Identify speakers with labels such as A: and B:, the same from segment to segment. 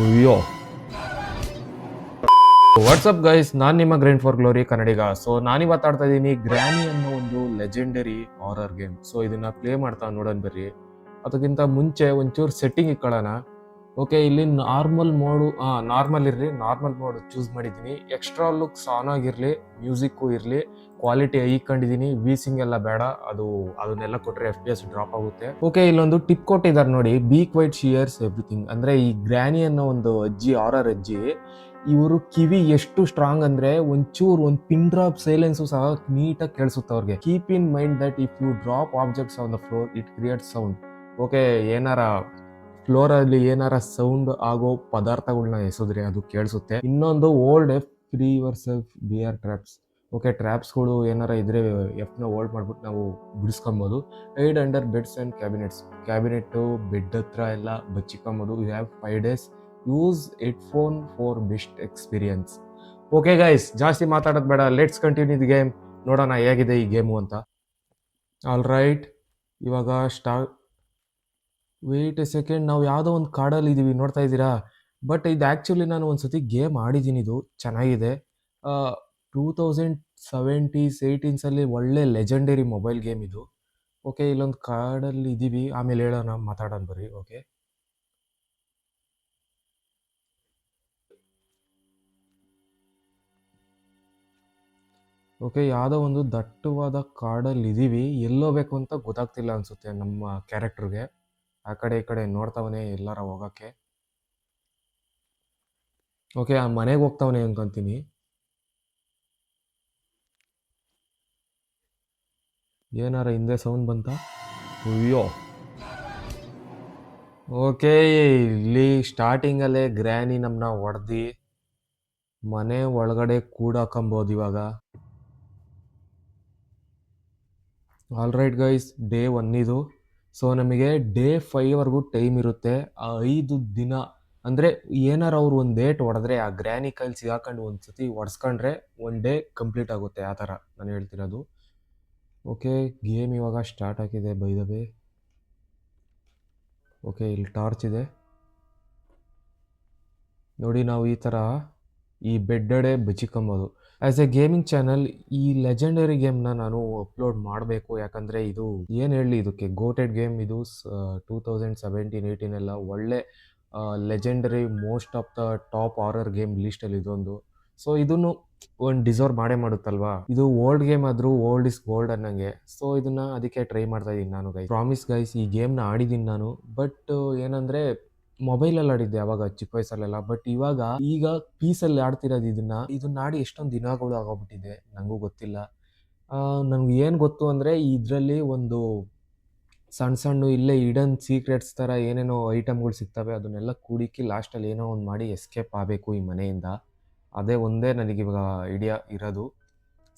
A: ಅಯ್ಯೋ. WhatsApp guys ನಾನು ನಿಮ್ಮ grand for glory Kannadiga. So ನಾನಿವತ್ತು ಮಾತಾಡ್ತಾ ಇದ್ದೀನಿ ಗ್ರ್ಯಾನಿ ಅನ್ನೋ ಒಂದು ಲೆಜೆಂಡರಿ ಹಾರರ್ ಗೇಮ್ ಸೊ ಇದನ್ನ ಪ್ಲೇ ಮಾಡ್ತಾ ನೋಡೋಣ ಬರ್ರಿ. ಅದಕ್ಕಿಂತ ಮುಂಚೆ ಒಂಚೂರು ಸೆಟ್ಟಿಂಗ್ ಇಟ್ಕೊಳ್ಳೋಣ. ಓಕೆ ಇಲ್ಲಿ ನಾರ್ಮಲ್ ಮೋಡು ನಾರ್ಮಲ್ ಇರಲಿ ನಾರ್ಮಲ್ ಮೋಡ್ ಚೂಸ್ ಮಾಡಿದ್ದೀನಿ. ಎಕ್ಸ್ಟ್ರಾ ಲುಕ್ಸ್ ಆನ್ ಆಗಿರಲಿ ಮ್ಯೂಸಿಕ್ಕು ಇರಲಿ ಕ್ವಾಲಿಟಿ ಐಕೊಂಡಿದ್ದೀನಿ ವೀಸಿಂಗ್ ಎಲ್ಲ ಬೇಡ, ಅದು, ಅದನ್ನೆಲ್ಲ ಕೊಟ್ಟರೆ ಎಫ್ ಪಿ ಎಸ್ ಡ್ರಾಪ್ ಆಗುತ್ತೆ. ಓಕೆ ಇಲ್ಲೊಂದು ಟಿಪ್ ಕೊಟ್ಟಿದ್ದಾರೆ ನೋಡಿ ಬಿ ಕ್ವೈಟ್ ಶಿಯರ್ಸ್ ಎವ್ರಿಥಿಂಗ್ ಅಂದ್ರೆ ಈ ಗ್ರ್ಯಾನಿ ಅನ್ನೋ ಒಂದು ಅಜ್ಜಿ ಆರರ್ ಅಜ್ಜಿ, ಇವರು ಕಿವಿ ಎಷ್ಟು ಸ್ಟ್ರಾಂಗ್ ಅಂದ್ರೆ ಒಂಚೂರು ಒಂದು ಪಿನ್ ಡ್ರಾಪ್ ಸೈಲೆನ್ಸು ಸಹ ನೀಟಾಗಿ ಕೇಳಿಸುತ್ತೆ ಅವ್ರಿಗೆ. Keep in mind that if you drop objects on the floor it create sound okay ಏನಾರ ಫ್ಲೋರ್ ಅಲ್ಲಿ ಏನಾರ ಸೌಂಡ್ ಆಗೋ ಪದಾರ್ಥಗಳನ್ನ ಎಸೆದ್ರೆ ಅದು ಕೇಳಿಸುತ್ತೆ. ಇನ್ನೊಂದು hold F free yourself B R traps okay ಟ್ರ್ಯಾಪ್ಸ್ಗಳು ಏನಾರ ಇದ್ರೆ ಎಫ್ನ ಓಲ್ಡ್ ಮಾಡ್ಬಿಟ್ಟು ನಾವು ಬಿಡಿಸ್ಕೊಬೋದು. Hide under beds and cabinets cabinet bed ಹತ್ರ ಎಲ್ಲ ಬಚ್ಚಿಕೊಂಬೋದು. You have five days use headphone for best experience okay guys ಜಾಸ್ತಿ ಮಾತಾಡೋದು ಬೇಡ. ಲೆಟ್ಸ್ ಕಂಟಿನ್ಯೂ ದಿ ಗೇಮ್ ನೋಡೋಣ ಹೇಗಿದೆ ಈ ಗೇಮು ಅಂತ. ಆಲ್ ರೈಟ್ ಇವಾಗ ಸ್ಟಾರ್ಟ್ ವೇಟ್ ಎ ಸೆಕೆಂಡ್ ನಾವು ಯಾವುದೋ ಒಂದು ಕಾಡಲ್ಲಿ ಇದ್ದೀವಿ ನೋಡ್ತಾ ಇದ್ದೀರಾ? ಬಟ್ ಇದು ಆ್ಯಕ್ಚುಲಿ ನಾನು ಒಂದು ಸತಿ ಗೇಮ್ ಆಡಿದ್ದೀನಿ ಇದು, ಚೆನ್ನಾಗಿದೆ. ಟೂ ತೌಸಂಡ್ ಸೆವೆಂಟೀಸ್ ಏಯ್ಟೀನ್ಸಲ್ಲಿ ಒಳ್ಳೆ ಲೆಜೆಂಡರಿ ಮೊಬೈಲ್ ಗೇಮ್ ಇದು. ಓಕೆ ಇಲ್ಲೊಂದು ಕಾಡಲ್ಲಿ ಇದ್ದೀವಿ ಆಮೇಲೆ ಹೇಳೋಣ, ಮಾತಾಡೋಣ ಬರ್ರಿ ಓಕೆ ಓಕೆ ಯಾವುದೋ ಒಂದು ದಟ್ಟವಾದ ಕಾಡಲ್ಲಿ ಇದ್ದೀವಿ ಎಲ್ಲೋಬೇಕು ಅಂತ ಗೊತ್ತಾಗ್ತಿಲ್ಲ ಅನಿಸುತ್ತೆ ನಮ್ಮ ಕ್ಯಾರೆಕ್ಟರ್ಗೆ ಆ ಕಡೆ ಈ ಕಡೆ ನೋಡ್ತಾವನೆ ಎಲ್ಲಾರ ಹೋಗಕ್ಕೆ. ಓಕೆ ಆ ಮನೆಗೆ ಹೋಗ್ತಾವನೆ ಅನ್ಕೊಂತೀನಿ ಏನಾರ ಹಿಂದೆ ಸೌಂಡ್ ಬಂತ? ಅಯ್ಯೋ. ಓಕೆ ಇಲ್ಲಿ ಸ್ಟಾರ್ಟಿಂಗಲ್ಲೇ ಗ್ರ್ಯಾನಿ ನಮ್ಮನ್ನ ಹೊಡೆದು ಮನೆ ಒಳಗಡೆ ಕೂಡಾಕೊಂಬೋದು ಇವಾಗ. All right guys day one ಇದು. ಸೊ ನಮಗೆ ಡೇ ಫೈವ್ವರೆಗೂ ಟೈಮ್ ಇರುತ್ತೆ. ಆ ಐದು ದಿನ, ಅಂದರೆ ಏನಾರು ಅವ್ರು ಒಂದು ಡೇಟ್ ಹೊಡೆದ್ರೆ, ಆ ಗ್ರ್ಯಾನಿ ಕೈಲಿ ಸಿಗಾಕೊಂಡು ಒಂದು ಸತಿ ಹೊಡ್ಸ್ಕೊಂಡ್ರೆ ಒನ್ ಡೇ ಕಂಪ್ಲೀಟ್ ಆಗುತ್ತೆ ಆ ಥರ ನಾನು ಹೇಳ್ತಿರೋದು. ಓಕೆ ಗೇಮ್ ಇವಾಗ ಸ್ಟಾರ್ಟ್ ಆಗಿದೆ ಬೈದವೆ ಓಕೆ ಇಲ್ಲಿ ಟಾರ್ಚ್ ಇದೆ. ನೋಡಿ ನಾವು ಈ ಥರ ಈ ಬೆಡ್ಡಡೆ ಬಚ್ಚಿಕೊಂಬೋದು. ಆ್ಯಸ್ ಎ ಗೇಮಿಂಗ್ ಚಾನಲ್ ಈ ಲೆಜೆಂಡರಿ ಗೇಮ್ನ ನಾನು ಅಪ್ಲೋಡ್ ಮಾಡಬೇಕು. ಯಾಕಂದರೆ ಇದು ಏನು ಹೇಳಿ ಇದಕ್ಕೆ ಗೋಟೆಡ್ ಗೇಮ್ ಇದು ಟೂ ತೌಸಂಡ್ ಸೆವೆಂಟೀನ್ ಏಯ್ಟೀನ್ ಎಲ್ಲ ಒಳ್ಳೆ legendary most of the top horror game ಲೀಸ್ಟಲ್ಲಿ ಇದೊಂದು. ಸೊ ಇದನ್ನು ಒಂದು ಡಿಸರ್ವ್ ಮಾಡೇ ಮಾಡುತ್ತಲ್ವಾ? ಇದು ಓಲ್ಡ್ ಗೇಮ್ ಆದರೂ ಓಲ್ಡ್ ಇಸ್ ಗೋಲ್ಡ್ ಅನ್ನಂಗೆ. ಸೊ ಇದನ್ನ ಅದಕ್ಕೆ ಟ್ರೈ ಮಾಡ್ತಾ ಇದ್ದೀನಿ ನಾನು ಗೈಸ್ ಪ್ರಾಮಿಸ್ ಗೈಸ್ ಈ ಗೇಮ್ನ ಆಡಿದ್ದೀನಿ ನಾನು. ಬಟ್ ಏನಂದರೆ ಮೊಬೈಲಲ್ಲಿ ಆಡಿದ್ದೆ ಅವಾಗ ಚಿಕ್ಕ ವಯಸ್ಸಲ್ಲೆಲ್ಲ. ಬಟ್ ಇವಾಗ ಈಗ ಪೀಸಲ್ಲಿ ಆಡ್ತಿರೋದು ಇದನ್ನ ಇದನ್ನ ಆಡಿ ಎಷ್ಟೊಂದು ದಿನಗಳು ಆಗೋಗ್ಬಿಟ್ಟಿದೆ. ನನಗೂ ಗೊತ್ತಿಲ್ಲ. ನನಗೆ ಏನು ಗೊತ್ತು ಅಂದರೆ ಇದರಲ್ಲಿ ಒಂದು ಸಣ್ಣ ಸಣ್ಣ ಇಲ್ಲೇ ಇಡನ್ ಸೀಕ್ರೆಟ್ಸ್ ಥರ ಏನೇನೋ ಐಟಮ್ಗಳು ಸಿಗ್ತವೆ, ಅದನ್ನೆಲ್ಲ ಕೂಡಿಕ್ಕಿ ಲಾಸ್ಟಲ್ಲಿ ಏನೋ ಒಂದು ಮಾಡಿ ಎಸ್ಕೇಪ್ ಆಗಬೇಕು ಈ ಮನೆಯಿಂದ. ಅದೇ ಒಂದೇ ನನಗೆ ಇವಾಗ ಐಡಿಯಾ ಇರೋದು.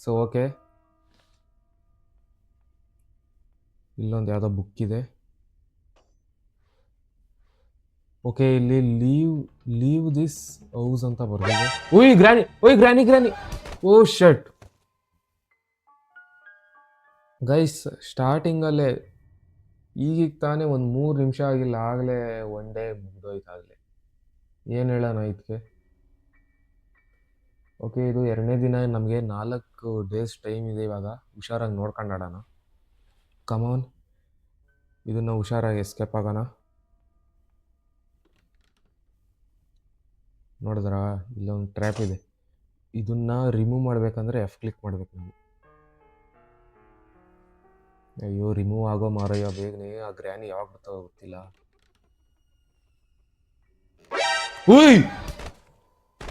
A: ಸೊ ಓಕೆ ಇಲ್ಲೊಂದು ಯಾವುದೋ ಬುಕ್ ಇದೆ. ಓಕೆ ಇಲ್ಲಿ ಲೀವ್ ಲೀವ್ ದಿಸ್ ಹೌಸ್ ಅಂತ ಬರ್ತಿದೆ. ಓಯ್ ಗ್ರಾನಿ ಓಯ್ ಗ್ರಾನಿ ಗ್ರಾನಿ ಓ ಶರ್ಟ್ ಗೈಸ್ ಸ್ಟಾರ್ಟಿಂಗಲ್ಲೇ ಈಗೀಗ ತಾನೇ ಒಂದು ಮೂರು ನಿಮಿಷ ಆಗಿಲ್ಲ, ಆಗಲೇ ಒನ್ ಡೇ ಮುಗ್ದೋಯ್ತಾಗಲೇ ಏನು ಹೇಳೋಣ ಇದಕ್ಕೆ ಓಕೆ ಇದು ಎರಡನೇ ದಿನ, ನಮಗೆ ನಾಲ್ಕು ಡೇಸ್ ಟೈಮ್ ಇದೆ ಇವಾಗ. ಹುಷಾರಾಗಿ ನೋಡ್ಕೊಂಡು ಆಡೋಣ. ಕಮಾನ್ ಇದನ್ನು ಹುಷಾರಾಗಿ ಎಸ್ಕೇಪ್ ಆಗೋಣ. ನೋಡಿದ್ರಾ? ಇಲ್ಲೊಂದು ಟ್ರ್ಯಾಪ್ ಇದೆ. ಇದನ್ನ ರಿಮೂವ್ ಮಾಡಬೇಕಂದ್ರೆ ಎಫ್ ಕ್ಲಿಕ್ ಮಾಡಬೇಕು ನಾವು. ಅಯ್ಯೋ ರಿಮೂವ್ ಆಗೋ ಮಾರಯ್ಯೋ, ಬೇಗನೆ ಆ ಗ್ರ್ಯಾನಿ ಯಾವಾಗ ಬರ್ತಾವ ಗೊತ್ತಿಲ್ಲ. ಉಯ್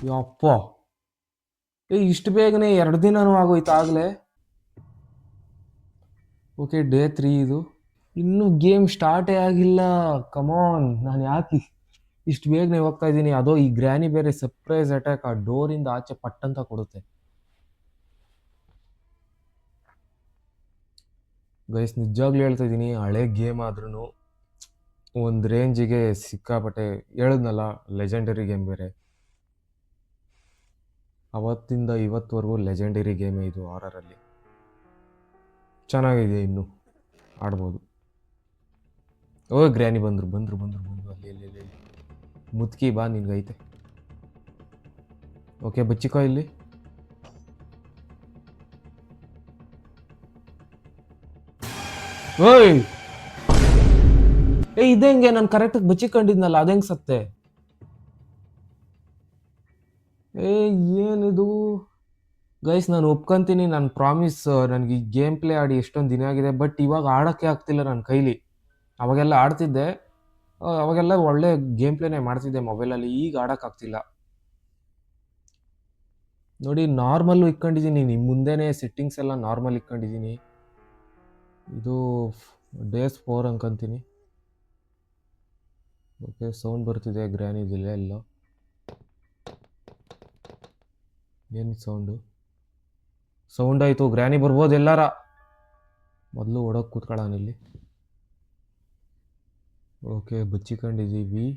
A: ಯಪ್ಪ. ಏ, ಇಷ್ಟು ಬೇಗನೆ ಎರಡು ದಿನನೂ ಆಗೋಯ್ತು ಆಗಲೇ? ಓಕೆ ಡೇ ತ್ರೀ ಇದು. ಇನ್ನೂ ಗೇಮ್ ಸ್ಟಾರ್ಟೇ ಆಗಿಲ್ಲ. ಕಮಾನ್ ನಾನು ಯಾಕೆ ಇಷ್ಟು ಬೇಗನೆ ಹೋಗ್ತಾ ಇದ್ದೀನಿ. ಅದೋ ಈ ಗ್ರ್ಯಾನಿ ಬೇರೆ ಸರ್ಪ್ರೈಸ್ ಅಟ್ಯಾಕ್ ಆ ಡೋರಿಂದ ಆಚೆ ಪಟ್ಟಂತ ಕೊಡುತ್ತೆ. ಗೈಸ್ ನಿಜವಾಗ್ಲೂ ಹೇಳ್ತಾ ಇದ್ದೀನಿ, ಹಳೆ ಗೇಮ್ ಆದ್ರೂ ಒಂದು ರೇಂಜಿಗೆ ಸಿಕ್ಕಾಪಟ್ಟೆ ಹೇಳಿದ್ನಲ್ಲ ಲೆಜೆಂಡರಿ ಗೇಮ್ ಬೇರೆ. ಅವತ್ತಿಂದ ಇವತ್ತುವರೆಗೂ ಲೆಜೆಂಡರಿ ಗೇಮ್ ಇದು ಆರರಲ್ಲಿ. ಚೆನ್ನಾಗಿದೆ ಇನ್ನು. ಆಡ್ಬೋದು. ಓ, ಗ್ರ್ಯಾನಿ ಬಂದರು ಬಂದರು ಬಂದರು ಮುದ್ಕಿ ಬಾ ನಿನಗೈತೆ ಓಕೆ ಬಚ್ಚಿಕೋ ಇಲ್ಲಿ. ಓಯ್! ಏ ಇದಂಗೆ ನಾನು ಕರೆಕ್ಟಾಗಿ ಬಚ್ಚಿಕೊಂಡಿದ್ನಲ್ಲ ಅದಂಗೆ ಸತ್ತೆ? ಏ, ಏನಿದು? ಗೈಸ್ ನಾನು ಒಪ್ಕೊಂತೀನಿ, ನಾನು ಪ್ರಾಮಿಸ್ ನನಗೆ ಈ ಗೇಮ್ ಪ್ಲೇ ಆಡಿ ಎಷ್ಟೊಂದು ದಿನ ಆಗಿದೆ ಬಟ್ ಇವಾಗ ಆಡೋಕ್ಕೆ ಆಗ್ತಿಲ್ಲ ನನ್ನ ಕೈಲಿ. ಅವಾಗೆಲ್ಲ ಆಡ್ತಿದ್ದೆ. ಅವಾಗೆಲ್ಲ ಒಳ್ಳೆ ಗೇಮ್ ಪ್ಲೇನೇ ಮಾಡ್ತಿದ್ದೆ ಮೊಬೈಲಲ್ಲಿ ಈಗ ಆಡೋಕ್ಕಾಗ್ತಿಲ್ಲ ನೋಡಿ ನಾರ್ಮಲ್ ಇಟ್ಕೊಂಡಿದ್ದೀನಿ ನಿಮ್ಮ ಮುಂದೆನೇ ಸೆಟ್ಟಿಂಗ್ಸ್ ಎಲ್ಲ ನಾರ್ಮಲ್ ಇಟ್ಕೊಂಡಿದ್ದೀನಿ. ಇದು ಡೇಸ್ ಫೋರ್ ಅನ್ಕೊಂತೀನಿ. ಓಕೆ ಸೌಂಡ್ ಬರ್ತಿದೆ ಗ್ರ್ಯಾನಿದಿಲ್ಲ ಎಲ್ಲ. ಏನು ಸೌಂಡು ಸೌಂಡ್ ಆಯಿತು ಗ್ರ್ಯಾನಿ ಬರ್ಬೋದು ಎಲ್ಲಾರ. ಮೊದಲು ಒಡೋಕೆ ಕೂತ್ಕೊಳ್ಳೋಣ ಇಲ್ಲಿ. Okay, ಬಚ್ಚಿಕೊಂಡಿದ್ದೀವಿ.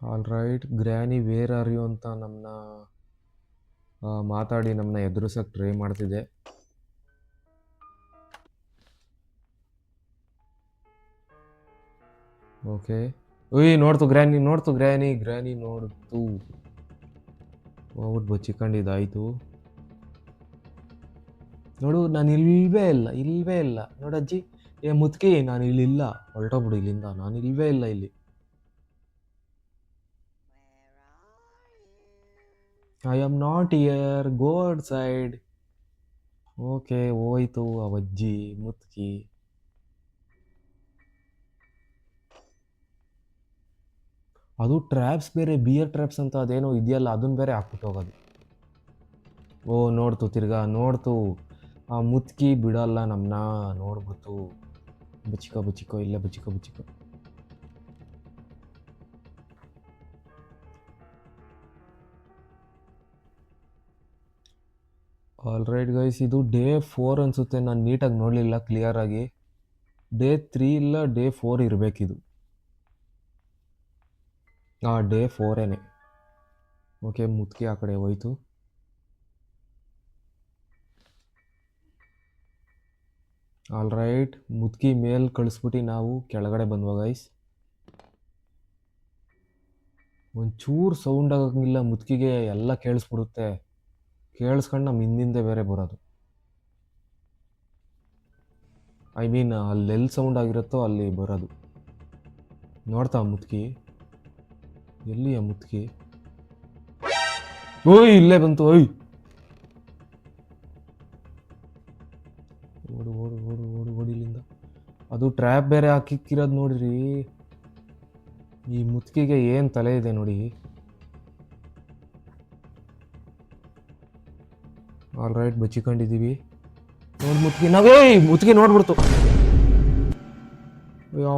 A: All right granny where are you ಅಂತ ನಮ್ಮನ್ನ ಮಾತಾಡಿ ನಮ್ಮನ್ನ ಎದುರಿಸೋಕೆ ಟ್ರೈ ಮಾಡ್ತಿದೆ ಓಕೆ. ಉಯ್, ನೋಡ್ತು ಗ್ರ್ಯಾನಿ ನೋಡ್ತು ಗ್ರ್ಯಾನಿ ಗ್ರ್ಯಾನಿ ನೋಡ್ತು. ಹೋಗ್ಬಿಟ್ಟು ಬಚ್ಚಿಕೊಂಡಿದ್ದಾಯ್ತು. ನೋಡು, ನಾನು ಇಲ್ವೇ ಇಲ್ಲ ಇಲ್ವೇ ಇಲ್ಲ. ನೋಡಜ್ಜಿ ಏ ಮುತ್ಕಿ, ನಾನು ಇಲ್ಲಿಲ್ಲ ಹೊರಟೋಗ್ಬಿಡು ಇಲ್ಲಿಂದ, ನಾನು ಇಲ್ವೇ ಇಲ್ಲ ಇಲ್ಲಿ. ಐ ಆಮ್ ನಾಟ್ ಇಯರ್ ಗೋಡ್ ಸೈಡ್ ಓಕೆ ಹೋಯ್ತು, ಅವಜ್ಜಿ, ಮುತ್ಕಿ. ಅದು ಟ್ರ್ಯಾಪ್ಸ್ ಬೇರೆ ಬಿಯರ್ ಟ್ರ್ಯಾಪ್ಸ್ ಅಂತ ಅದೇನೋ ಇದೆಯಲ್ಲ ಅದನ್ನ ಬೇರೆ ಹಾಕ್ಬಿಟ್ಟು ಹೋಗೋದು. ಓ, ನೋಡ್ತು ತಿರ್ಗಾ, ನೋಡ್ತು. ಆ ಮುತ್ಕಿ ಬಿಡಲ್ಲ ನಮ್ಮನ್ನ ನೋಡ್ಬಿಟ್ಟು ಬಚ್ಚಿಕೋ ಬುಚಿಕೋ, ಇಲ್ಲ ಬಚ್ಚಿಕೋ ಬಚ್ಚಿಕೋ ಆಲ್ ರೈಟ್ ಗೈಸ್ ಇದು ಡೇ ಫೋರ್ ಅನಿಸುತ್ತೆ. ನಾನು ನೀಟಾಗಿ ನೋಡಲಿಲ್ಲ ಕ್ಲಿಯರಾಗಿ ಡೇ ತ್ರೀ ಇಲ್ಲ ಡೇ ಫೋರ್ ಇರಬೇಕಿದು. ಹಾಂ ಡೇ ಫೋರೇನೆ ಓಕೆ ಮುತ್ಕಿ ಆ ಕಡೆ ಹೋಯ್ತು. ಆಲ್ ರೈಟ್ ಮುದುಕಿ ಮೇಲೆ ಕಳಿಸ್ಬಿಟ್ಟು ನಾವು ಕೆಳಗಡೆ ಬಂದ್ವ ಗೈಸ್ ಒಂಚೂರು ಸೌಂಡ್ ಆಗೋಂಗಿಲ್ಲ, ಮುದುಕಿಗೆ ಎಲ್ಲ ಕೇಳಿಸ್ಬಿಡುತ್ತೆ. ಕೇಳಿಸ್ಕೊಂಡು ನಮ್ಮ ಹಿಂದಿಂದೆ ಬೇರೆ ಬರೋದು. ಐ ಮೀನ್ ಅಲ್ಲಿ ಎಲ್ಲಿ ಸೌಂಡ್ ಆಗಿರುತ್ತೋ ಅಲ್ಲಿ ಬರೋದು. ನೋಡ್ತಾ ಮುತ್ಕಿ ಎಲ್ಲಿ ಆ ಓಯ್, ಇಲ್ಲೇ ಬಂತು, ಓಯ್. ಓಡು ಓಡು ಓಡು ಓಡು, ಓಡಿಲಿಂದ. ಅದು ಟ್ರ್ಯಾಪ್ ಬೇರೆ ಹಾಕಿಕ್ಕಿರೋದು ನೋಡ್ರಿ. ಈ ಮುತ್ಕಿಗೆ ಏನು ತಲೆ ಇದೆ ನೋಡಿ. ಆಲ್ ರೈಟ್ ಬಚ್ಚಿಕೊಂಡಿದ್ದೀವಿ. ನೋಡಿ ಮುತ್ಕಿ ನಾವೇ ಮುತ್ಕಿ ನೋಡ್ಬಿಡ್ತು.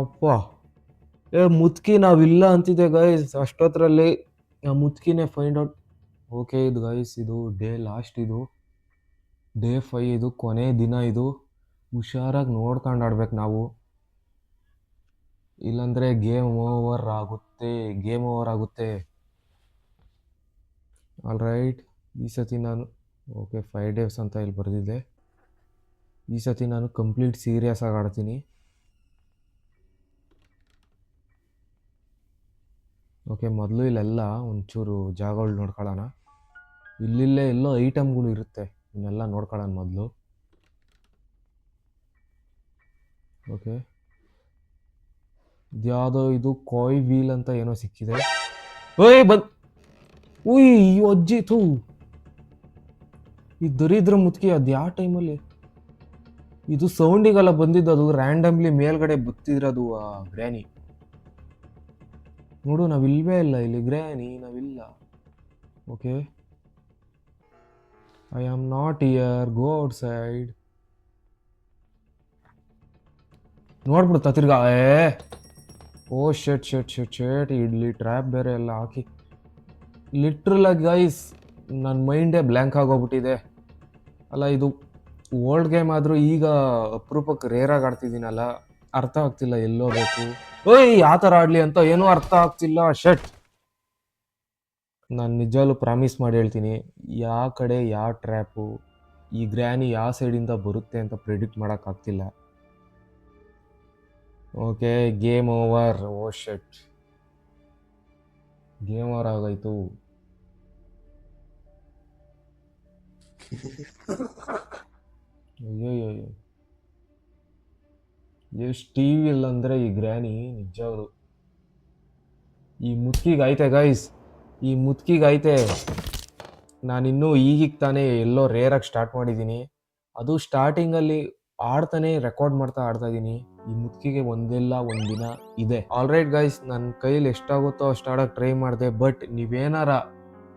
A: ಅಪ್ಪ ಏ, ಮುತ್ಕಿ ನಾವಿಲ್ಲ ಅಂತಿದ್ದೆ ಗೈಸ್ ಅಷ್ಟೊತ್ತರಲ್ಲಿ ಆ ಮುತ್ಕಿನೇ ಫೈಂಡ್ ಔಟ್ ಓಕೆ ಇದು ಗೈಸ್ ಇದು ಡೇ ಲಾಸ್ಟ್ ಇದು. ಡೇ ಫೈ ಇದು ಕೊನೆ ದಿನ ಇದು. ಹುಷಾರಾಗಿ ನೋಡ್ಕೊಂಡು ಆಡ್ಬೇಕು ನಾವು. ಇಲ್ಲಾಂದರೆ ಗೇಮ್ ಓವರ್ ಆಗುತ್ತೆ ಗೇಮ್ ಓವರ್ ಆಗುತ್ತೆ. ಆಲ್ ರೈಟ್ ಈ ಸತಿ ನಾನು ಓಕೆ ಫೈವ್ ಡೇಸ್ ಅಂತ ಇಲ್ಲಿ ಬರೆದಿದ್ದೆ ಈ ಸತಿ ನಾನು ಕಂಪ್ಲೀಟ್ ಸೀರಿಯಸ್ ಆಗಿ ಆಡ್ತೀನಿ. ಓಕೆ ಮೊದಲು ಇಲ್ಲೆಲ್ಲ ಒಂಚೂರು ಜಾಗಗಳು ನೋಡ್ಕೊಳ್ಳೋಣ. ಇಲ್ಲಿಲ್ಲೇ ಎಲ್ಲೋ ಐಟಮ್ಗಳು ಇರುತ್ತೆ ಇವನ್ನೆಲ್ಲ ನೋಡ್ಕೊಳ್ಳೋಣ ಮೊದಲು. ಓಕೆ ಇದ್ಯಾವುದೋ ಇದು ಕಾಯ್ ವೀಲ್ ಅಂತ ಏನೋ ಸಿಕ್ಕಿದೆ. ಓಯ್ ಬಂದ್ ಉಯ್ ಅಜ್ಜಿ ತೂ ಈ ದರಿದ್ರ ಮುತ್ಕಿ ಅದು ಯಾವ ಟೈಮಲ್ಲಿ ಇದು ಸೌಂಡಿಗೆಲ್ಲ ಬಂದಿದ್ದು ಅದು ರ್ಯಾಂಡಮ್ಲಿ ಮೇಲ್ಗಡೆ ಬತ್ತಿದ್ರದು ಆ ಗ್ರ್ಯಾನಿ. ನೋಡು, ನಾವಿಲ್ವೇ ಇಲ್ಲ ಇಲ್ಲಿ. ಗ್ರ್ಯಾನಿ, ನಾವಿಲ್ಲ. Okay I am not here go outside ನೋಡ್ಬಿಡ್ತಾ ತಿರ್ಗಾ, ಏ. ಓ shirt shirt shirt shirt idli trap ಬೇರೆ ಎಲ್ಲ ಹಾಕಿ. ಲಿಟ್ರಲ್ ಆಗಿ ಗೈಸ್ ನನ್ನ ಮೈಂಡೇ ಬ್ಲ್ಯಾಂಕ್ ಆಗೋಗ್ಬಿಟ್ಟಿದೆ. ಅಲ್ಲ, ಇದು ಓಲ್ಡ್ ಗೇಮ್ ಆದರೂ ಈಗ ಅಪರೂಪಕ್ಕೆ ರೇರಾಗಿ ಆಡ್ತಿದ್ದೀನಲ್ಲ, ಅರ್ಥ ಆಗ್ತಿಲ್ಲ ಎಲ್ಲೋಬೇಕು ಓಯ್ ಯಾವ ಥರ ಆಡಲಿ ಅಂತ ಏನೂ ಅರ್ಥ ಆಗ್ತಿಲ್ಲ ಶರ್ಟ್ ನಾನು ನಿಜವಾಗ್ಲೂ ಪ್ರಾಮಿಸ್ ಮಾಡಿ ಹೇಳ್ತೀನಿ ಯಾವ ಕಡೆ ಯಾವ ಟ್ರ್ಯಾಪು ಈ ಗ್ರ್ಯಾನಿ ಯಾವ ಸೈಡಿಂದ ಬರುತ್ತೆ ಅಂತ predict ಮಾಡೋಕ್ಕಾಗ್ತಿಲ್ಲ okay game over oh shit game over ಆಗೋಯ್ತು. ಅಯ್ಯೋ ಎಷ್ಟು ಟಿ ವಿ ಇಲ್ಲ ಅಂದರೆ ಈ ಗ್ರ್ಯಾನಿ ನಿಜವರು ಈ ಮುತ್ಕಿಗೆ ಐತೆ ಗೈಸ್ ಈ ಮುತ್ಕಿಗೆ ಐತೆ ನಾನಿನ್ನೂ ಈಗೀಗ ತಾನೇ ಎಲ್ಲೋ ರೇರಾಗಿ ಸ್ಟಾರ್ಟ್ ಮಾಡಿದ್ದೀನಿ ಅದು ಸ್ಟಾರ್ಟಿಂಗಲ್ಲಿ ಆಡ್ತಾನೆ ರೆಕಾರ್ಡ್ ಮಾಡ್ತಾ ಆಡ್ತಾ ಇದ್ದೀನಿ ಈ ಮುತ್ಕಿಗೆ ಒಂದಿಲ್ಲ ಒಂದಿನ ಇದೆ. ಆಲ್ರೈಟ್ ಗೈಸ್ ನನ್ನ ಕೈಲಿ ಎಷ್ಟಾಗುತ್ತೋ ಅಷ್ಟು ಟ್ರೈ ಮಾಡಿದೆ ಬಟ್ ನೀವೇನಾರ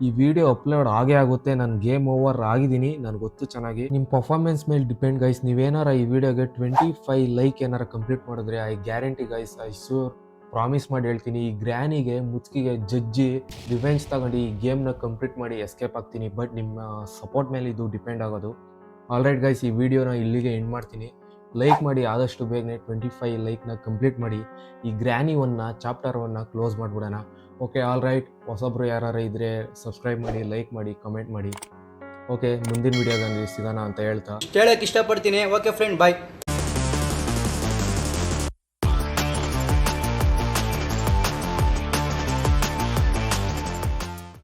A: ಈ ವಿಡಿಯೋ ಅಪ್ಲೋಡ್ ಆಗೇ ಆಗುತ್ತೆ, ನಾನು ಗೇಮ್ ಓವರ್ ಆಗಿದ್ದೀನಿ, ನನಗೆ ಗೊತ್ತು ಚೆನ್ನಾಗಿ. ನಿಮ್ಮ ಪರ್ಫಾರ್ಮೆನ್ಸ್ ಮೇಲೆ ಡಿಪೆಂಡ್ ಗೈಸ್ ನೀವೇನಾರ ಈ ವಿಡಿಯೋಗೆ ಟ್ವೆಂಟಿ ಫೈವ್ ಲೈಕ್ ಏನಾರ ಕಂಪ್ಲೀಟ್ ಮಾಡಿದ್ರೆ I guarantee guys I sure promise ಮಾಡಿ ಹೇಳ್ತೀನಿ, ಈ ಗ್ರ್ಯಾನಿಗೆ ಮುತ್ಕಿಗೆ ಜಜ್ಜಿ ರಿವೆಂಜ್ ತಗೊಂಡು ಈ ಗೇಮ್ನ ಕಂಪ್ಲೀಟ್ ಮಾಡಿ ಎಸ್ಕೇಪ್ ಆಗ್ತೀನಿ ಬಟ್ ನಿಮ್ಮ ಸಪೋರ್ಟ್ ಮೇಲೆ ಇದು ಡಿಪೆಂಡ್ ಆಗೋದು. ಆಲ್ರೈಟ್ ಗೈಸ್ ಈ ವಿಡಿಯೋನ ಇಲ್ಲಿಗೆ ಎಂಡ್ ಮಾಡ್ತೀನಿ. ಲೈಕ್ ಮಾಡಿ, ಆದಷ್ಟು ಬೇಗನೆ ಟ್ವೆಂಟಿ ಫೈವ್ ಲೈಕ್ನ ಕಂಪ್ಲೀಟ್ ಮಾಡಿ, ಈ ಗ್ರ್ಯಾನಿ ಒನ್ನ ಚಾಪ್ಟರ್ ಒನ್ನ ಕ್ಲೋಸ್ ಮಾಡಿಬಿಡೋಣ. ಓಕೆ ಆಲ್ ರೈಟ್ ಹೊಸಬ್ರು ಯಾರು ಇದ್ದರೆ ಸಬ್ಸ್ಕ್ರೈಬ್ ಮಾಡಿ ಲೈಕ್ ಮಾಡಿ ಕಮೆಂಟ್ ಮಾಡಿ. ಓಕೆ ಮುಂದಿನ ವಿಡಿಯೋದಲ್ಲಿ ಸಿಗೋಣ ಅಂತ ಹೇಳ್ತಾ.
B: ಕೇಳಕ್ಕೆ ಇಷ್ಟಪಡ್ತೀನಿ. Okay friend bye